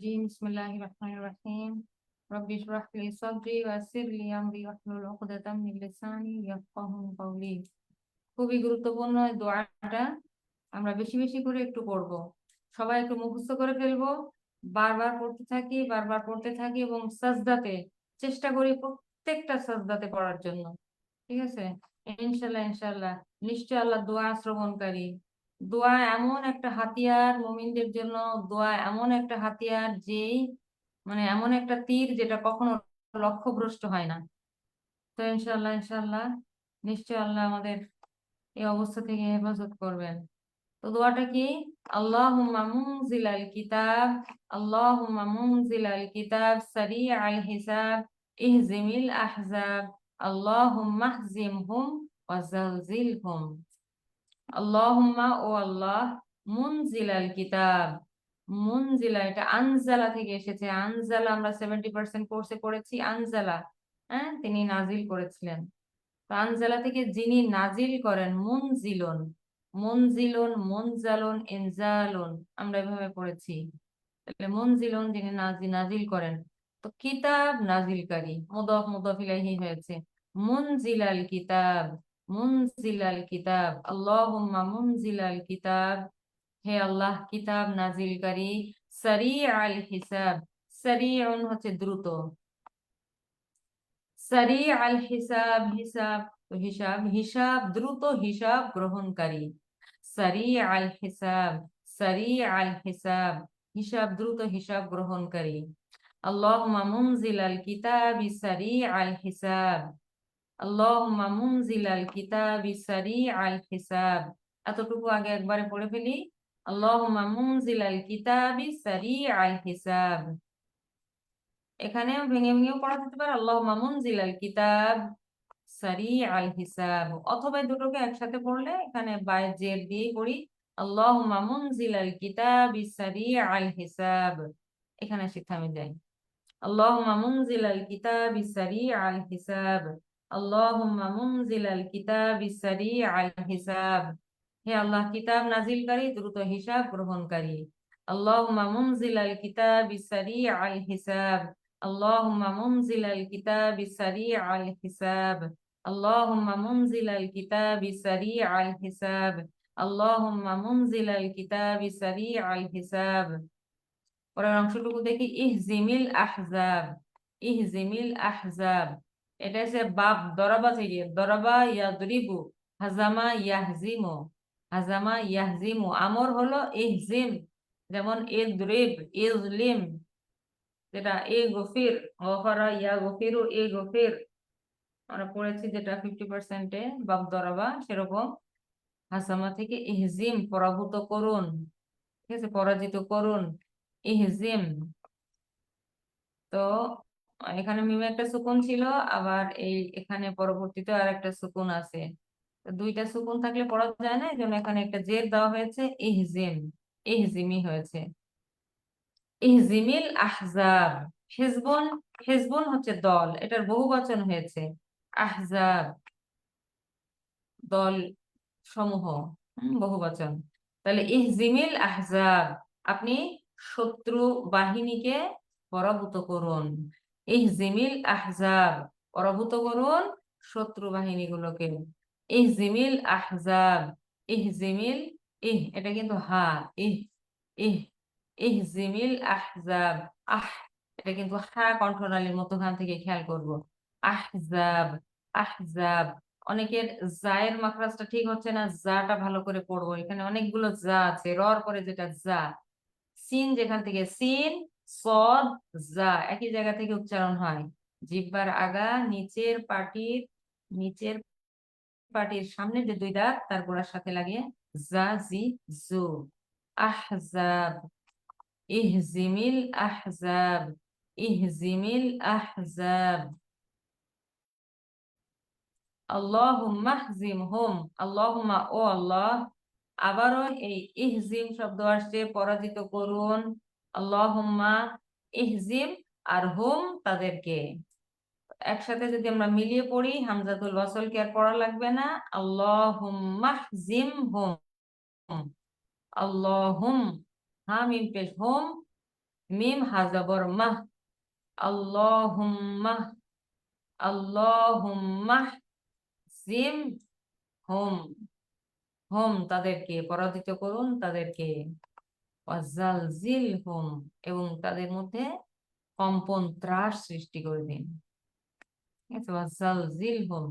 الرجيم بسم الله الرحمن الرحيم رب اشرح لي صدري ويسر لي امري واحلل عقدة من لساني يفقهوا قولي খুবই গুরুত্বপূর্ণ এই দোয়াটা আমরা বেশি বেশি করে একটু পড়ব সবাই একটু মুখস্থ করে ফেলবো বারবার পড়তে থাকি বারবার পড়তে থাকি এবং সাজদাতে চেষ্টা করি প্রত্যেকটা সাজদাতে পড়ার জন্য ঠিক আছে ইনশাল্লাহ ইনশাল্লাহ নিশ্চয় আল্লাহ দোয়া শ্রবণকারী দোয়া এমন একটা হাতিয়ার মুমিনদের জন্য, দোয়া এমন একটা হাতিয়ার যেই মানে এমন একটা তীর যেটা কখনো লক্ষ্যভ্রষ্ট হয় না। তো ইনশাল্লাহ ইনশাল্লাহ নিশ্চয় আল্লাহ আমাদের এই অবস্থা থেকে হেফাজত করবেন। তো দোয়াটা কি? আল্লাহুম্মা মুনজিলাল কিতাব, আল্লাহুম্মা মুনজিলাল কিতাব, সারিআল হিসাব, ইহজিমিল আহজাব, আল্লাহুম্মা হজিমহুম ওয়া জালজিলহুম। আল্লাহুম্মা ও আল্লাহ, মুনজিলাল কিতাব। মুনজিলা, এটা আনজালা থেকে এসেছে। আনজালা আমরা সেভেন্টি পার্সেন্ট কোর্সে পড়েছি। আনজালা হ্যাঁ তিনি নাজিল করেছিলেন। আনজালা থেকে যিনি নাজিল করেন, মুনজিলন। মুনজিলন, মুনজালন, ইনজালন, আমরা এভাবে পড়েছি। তাহলে মুনজিলন যিনি নাজি, নাজিল করেন, তো কিতাব নাজিলকারী, মুদফ মুদফ ইলাইহি হয়েছে। মুনজিলাল কিতাব। মুনজিলাল কিতাব আল্লাহুম্মা মুনজিলাল কিতাব হে আল্লাহ, কিতাব নাজিলকারী সারি আল হিসাব। সারিউন হচ্ছে দ্রুত। সারি আল হিসাব হিসাব হিসাব হিসাব, দ্রুত হিসাব গ্রহণকারী। সারি আল হিসাব সারি আল হিসাব হিসাব, দ্রুত হিসাব গ্রহণকারী। আল্লাহুম্মা মুনজিলাল কিতাবি সারি আল হিসাব। আল্লাহুম্মা মুনজিলাল কিতাবি সারি আল হিসাব। এতটুকু আগে একবারে পড়ে ফেলি। আল্লাহুম্মা মুনজিলাল কিতাবি সারি আল হিসাব। এখানেও ভেঙে ভেঙেও পড়া যেতে পারে। আল্লাহুম্মা মুনজিলাল কিতাব সারি আল হিসাব। অথবা দুটোকে একসাথে পড়লে এখানে বাই জের দিয়ে পড়ি। আল্লাহুম্মা মুনজিলাল কিতাবি সারি আল হিসাব। এখানে শিক্ষা আমি যাই আল্লাহুম্মা মুনজিলাল কিতাবি সারি আল হিসাব। আল্লাহুম্মা মুনজিলাল কিতাবি সারি আল হিসাব হে আল্লাহ, কিতাব নাজিলকারী দ্রুত হিসাব গ্রহণকারী আল্লাহুম্মা মুনজিলাল কিতাবি সারি আল হিসাব আল্লাহুম্মা মুনজিলাল কিতাবি সারি আল হিসাব আল্লাহুম্মা মুনজিলাল কিতাবি সারি আল হিসাব আল্লাহুম্মা মুনজিলাল কিতাবি সারি আল হিসাব পরের অংশটুকু দেখি, ইহজিমিল আহজাব ইহজিমিল আহজাব এটা হচ্ছে বাপ দরাবা থেকে, দরাবা ইয়াদরিবু, হাজামা ইয়াহজিমু হাজামা ইয়াহজিমু। আমর হলো ইহজিম, যেমন ইদরিব, ইজলিম, যেটা এ গফির, গফারা ইয়া গফিরু, এ গফির। আমরা পড়েছি যেটা ফিফটি পার্সেন্টে বাপ দরাবা, সেরকম। হাসামা থেকে ইহজিম, পরাভূত করুন, ঠিক আছে, পরাজিত করুন, ইহজিম। তো এখানে মিমে একটা সুকুন ছিল, আবার এই এখানে পরবর্তীতে আর একটা সুকুন আছে। দুইটা সুকুন থাকলে পড়া যায় না? এই জন্য এখানে একটা জের দেওয়া হয়েছে, ইহজিম। ইহজিমি হয়েছে। ইহজিমিল আহজাব। হিজবুন হিজবুন হচ্ছে দল। এটার বহু বচন হয়েছে। আহজাব, দল সমূহ। বহু বচন। তাহলে ইহজিমিল আহজাব, আপনি শত্রু বাহিনীকে পরাভূত করুন। ইহজিমিল আহজাব পরাভূত করুন শত্রু বাহিনীগুলোকে। ইহজিমিল আহজাব, ইহজিমিল, ইহ, এটা কিন্তু হা, ইহ ইহ, ইহজিমিল আহজাব, আহ, এটা কিন্তু হা কণ্ঠনালীর মধ্যখান থেকে খেয়াল করব। আহজাব আহজাব, অনেকের জায়ের মাখরাজটা ঠিক হচ্ছে না, জাটা ভালো করে পড়ব। এখানে অনেকগুলো জা আছে, রর পরে যেটা জা। সিন যেখান থেকে সিন সদ একই জায়গা থেকে উচ্চারণ হয়। জিব্বার আগা, নিচের পাটির নিচের পাটির সামনে যে দুই দাঁত তার গোড়ার সাথে লাগে জা জি, জু। আহজাব। ইহজিমিল আহজাব। ইহজিমিল আহজাব। আল্লাহুম্মা হজিমহুম আল্লাহুম্মা, ও আল্লাহ, আবারও এই ইহজিম শব্দ আসছে, পরাজিত করুন। আল্লাহুম্মা ইহজিম আর হুম তাদেরকে। একসাথে যদি আমরা মিলিয়ে পড়ি, হামজাতুল ওয়াসলকে আর পড়া লাগবে না। আল্লাহুম্মা হজিম হুম। আল্লাহুম হা মিম পেশ হুম, মিম হাজাবর মাহ। আল্লাহুম্মাহ আল্লাহুম্মাহ জিম হোম। হোম, তাদেরকে পরাজিত করুন, তাদেরকে। ওয়াজালজিল হোম এবং তাদের মধ্যে কম্পন ত্রাস সৃষ্টি করে দিন। ঠিক আছে হোম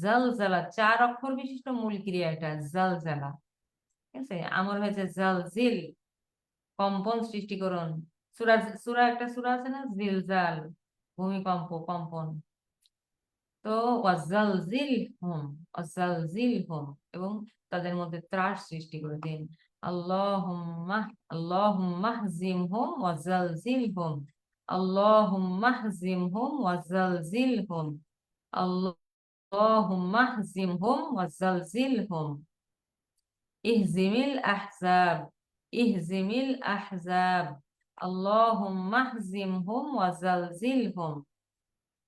জালজালা, চার অক্ষর বিশিষ্ট মূল ক্রিয়া এটা, জালজালা। ঠিক আছে, আমার হয়েছে জালজিল, কম্পন সৃষ্টি করুন সুরা সুরা একটা সুরা আছে না? জিলজাল, ভূমিকম্প, কম্পন। তো ওয়াজালজিল হোম ওয়াজালজিল হোম এবং তাদের মধ্যে ত্রাস সৃষ্টি করে দিন। اللهم اللهم اهزمهم وزلزلهم. اللهم اهزمهم وزلزلهم. اللهم اهزمهم وزلزلهم. اهزم الأحزاب. اهزم الأحزاب. اللهم اهزمهم وزلزلهم.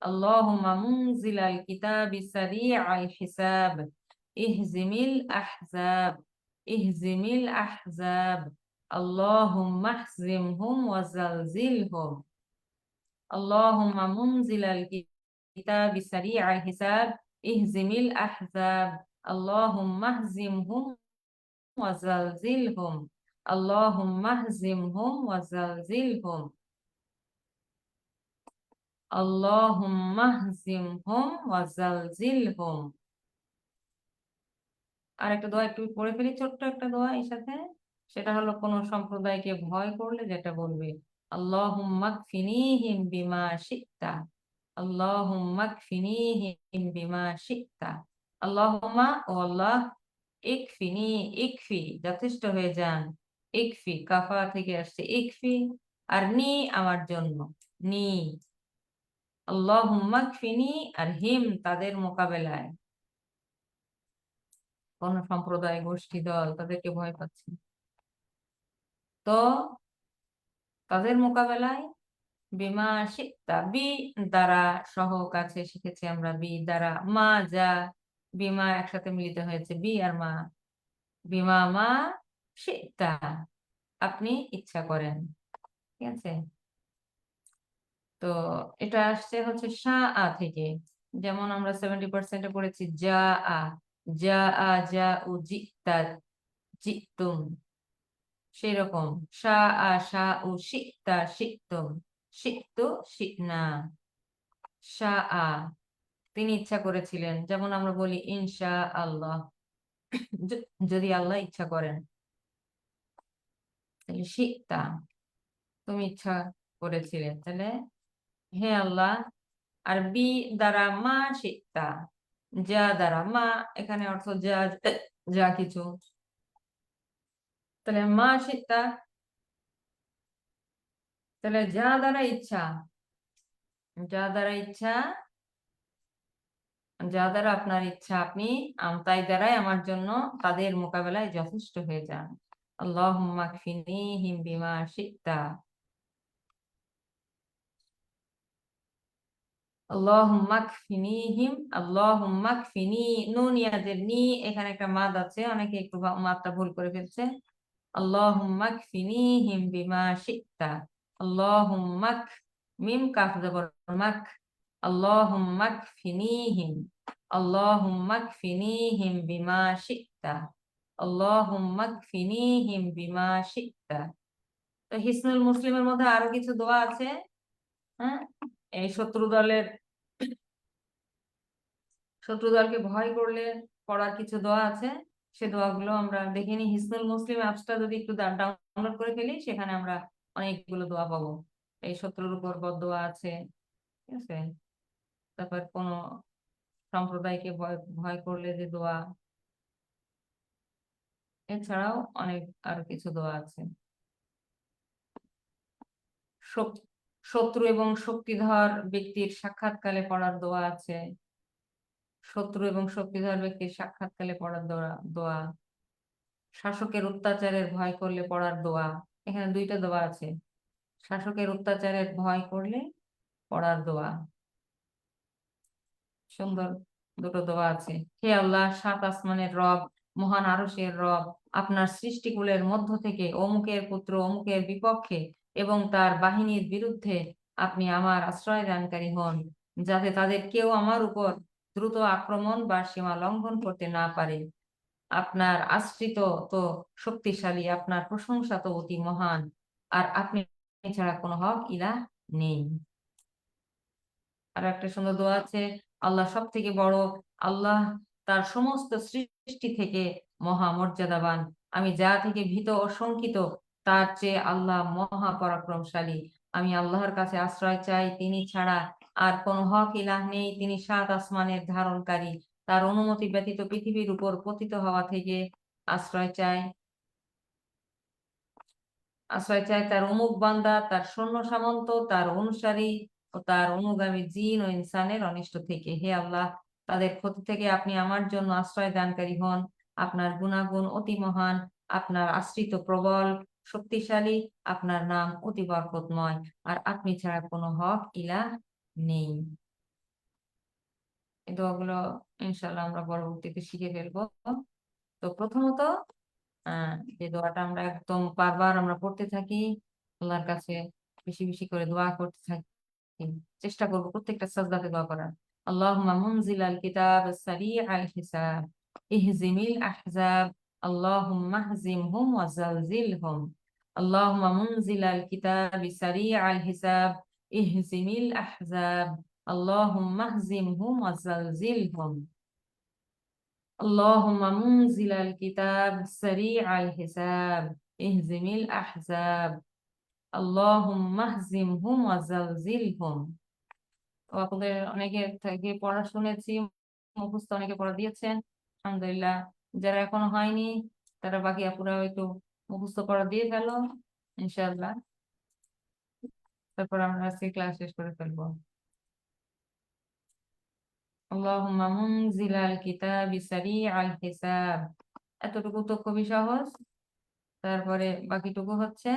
اللهم منزل الكتاب سريع الحساب. اهزم الأحزاب. اهزمي الأحزاب اللهم احزمهم وزلزلهم. اللهم منزل الكتاب سريع الحساب اهزم الأحزاب. اللهم اهزمهم وزلزلهم. اللهم اهزمهم وزلزلهم. اللهم اهزمهم وزلزلهم. আর একটা দোয়া, একটু পড়ে ফেলি, ছোট্ট একটা দোয়া এর সাথে। সেটা হলো, কোন সম্প্রদায়কে ভয় করলে যেটা বলবে বিমা বিমা ও ইকফি, যথেষ্ট হয়ে যান, ইকফি, কাফা থেকে আসছে ইকফি, আর নি আমার জন্য, নি, আল্লাহুম্মা কফিনি আর হিম তাদের মোকাবেলায়। কোন সম্প্রদায় গোষ্ঠী দল, তাদেরকে ভয় পাচ্ছে। তো তাদের মোকাবেলায় বিমা শিক্ষা বি দ্বারা সহ কাছে শিখেছি আমরা। বি দ্বারা মা, যা, বিমা একসাথে মিলিত হয়েছে। বি আর মা। বিমা, মা শিক্ষা আপনি ইচ্ছা করেন। ঠিক আছে? তো এটা আসছে হচ্ছে সা, আ থেকে। যেমন আমরা সেভেন্টি পার্সেন্টে পড়েছি, যা, আ। যা আ যা উ জিতা জিতুম সেরকম সা আ সা উ শিতা শিতুম শিতু শিকনা সা আ তিনি ইচ্ছা করেছিলেন, যেমন আমরা বলি ইনশা আল্লাহ যদি আল্লাহ ইচ্ছা করেন। তাহলে শিকতা তুমি ইচ্ছা করেছিলে। তাহলে হে আল্লাহ আর বি দ্বারা মা শিকতা যা দ্বারা, মা এখানে অর্থ যা যা কিছু। তাহলে মা শিকতা তাহলে যা দ্বারা ইচ্ছা, যা দ্বারা ইচ্ছা, যা দ্বারা আপনার ইচ্ছা, আপনি তাই দ্বারাই আমার জন্য তাদের মোকাবেলায় যথেষ্ট হয়ে যান। আল্লাহ বিমা শিকতা আল্লাহুম্মা কফিনিহিম আল্লাহুম্মা কফিনি নুন ইয়াদের নি, এখানে একটা মাদ আছে, অনেকে একটু মাদটা ভুল করে ফেলছে। আল্লাহুম্মা কফিনিহিম বিমা শিকতা আল্লাহুম্মা মিম কাফ জবর মাক আল্লাহুম্মা কফিনিহিম আল্লাহুম্মা কফিনিহিম বিমা শিকতা আল্লাহুম্মা কফিনিহিম বিমা শিকতা তো হিসনুল মুসলিমের মধ্যে আরও কিছু দোয়া আছে? হ্যাঁ? এই শত্রু দলের, শত্রু দলকে ভয় করলে পড়ার কিছু দোয়া আছে? সে দোয়াগুলো আমরা দেখে দেখিনি হিসনুল মুসলিম অ্যাপসটা যদি একটু ডাউনলোড করে ফেলি, সেখানে আমরা অনেকগুলো দোয়া পাবো। এই শত্রুর উপর দোয়া আছে, ঠিক আছে? তারপর কোন সম্প্রদায়কে ভয় ভয় করলে যে দোয়া, এছাড়াও অনেক আরও কিছু দোয়া আছে। শত্রু এবং শক্তিধর ব্যক্তির সাক্ষাৎকালে পড়ার দোয়া আছে। শত্রু এবং শক্তিধর ব্যক্তির সাক্ষাৎকালে পড়ার দোয়া দোয়া। শাসকের অত্যাচারের ভয় করলে পড়ার দোয়া, এখানে দুইটা দোয়া আছে। শাসকের অত্যাচারের ভয় করলে পড়ার দোয়া। সুন্দর দুটো দোয়া আছে। হে আল্লাহ, সাত আসমানের রব, মহান আরসের রব, আপনার সৃষ্টিকুলের মধ্য থেকে অমুকের পুত্র অমুকের বিপক্ষে এবং তার বাহিনীর বিরুদ্ধে আপনি আমার আশ্রয় দানকারী হন, যাতে তাদের কেউ আমার উপর দ্রুত আক্রমণ বা সীমা লঙ্ঘন করতে না পারে। আপনার আশ্রিত তো শক্তিশালী, আপনার প্রশংসা তো অতি মহান, আর আপনি ছাড়া কোনো হক ইলা নেই। আর একটা সুন্দর দোয়া আছে, আল্লাহ সব থেকে বড় আল্লাহ তার সমস্ত সৃষ্টি থেকে মহামর্যাদাবান আমি যা থেকে ভীত ও শঙ্কিত তার চেয়ে আল্লাহ মহা পরাক্রমশালী আমি আল্লাহর কাছে আশ্রয় চাই, তিনি ছাড়া আর কোন হক ইলাহ নেই। তিনি সাত আসমানের ধারণকারী। তার অনুমতি ব্যতীত পৃথিবীর উপর পতিত হওয়া থেকে আশ্রয় চাই। আশ্রয় চাই তার অমুক বান্দা, তার সৈন্য সামন্ত, তার অনুসারী ও তার অনুগামী জিন ও ইনসানের অনিষ্ট থেকে। হে আল্লাহ, তাদের ক্ষতি থেকে আপনি আমার জন্য আশ্রয় দানকারী হন। আপনার গুণাগুণ অতি মহান। আপনার আশ্রিত প্রবল। শক্তিশালী, আপনার নাম অতি বরকতময়, আর আপনি ছাড়া কোনো হক ইলা নেই। এই দোয়াগুলো ইনশাল্লাহ আমরা পরবর্তীতে শিখে ফেলব। তো প্রথমত যে দোয়াটা আমরা একদম বারবার আমরা পড়তে থাকি, আল্লাহর কাছে বেশি বেশি করে দোয়া করতে থাকি, চেষ্টা করব প্রত্যেকটা সাজদাতে দোয়া করার। আল্লাহ মামুন জিলাল কিতাব সারি আল হিসাব, ইহজিমিল আহজাব اللهم اهزمهم وزلزلهم اللهم منزل الكتاب سريع الحساب اهزم الأحزاب اللهم اهزمهم وزلزلهم اللهم منزل الكتاب سريع الحساب اهزم الأحزاب اللهم اهزمهم وزلزلهم তো আপনাদের অনেকে থেকে পড়া শুনেছি মুখস্থ অনেকে পড়া দিয়েছেন আলহামদুলিল্লাহ যারা এখনো হয়নি তারা বাকি আপুরা একটু মুখস্থ পড়া দিয়ে ফেলো ইনশাআল্লাহ তারপর আমরা আজকে ক্লাস শেষ করে ফেলবো اللهم منزل الكتاب سريع الحساب এতটুকু তো খুবই সহজ তারপরে বাকিটুকু হচ্ছে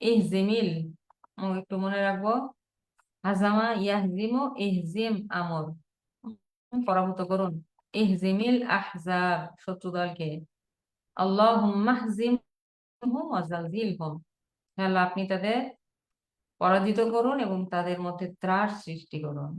ইহজিমিল একটু মনে রাখবো হাজামা ইয়াহজিমু ইহজিম আমর পরাভূত করুন ইহজিমিল আহজাব শত্রু দলকে আল্লাহ আপনি তাদের পরাজিত করুন এবং তাদের মধ্যে ত্রাস সৃষ্টি করুন।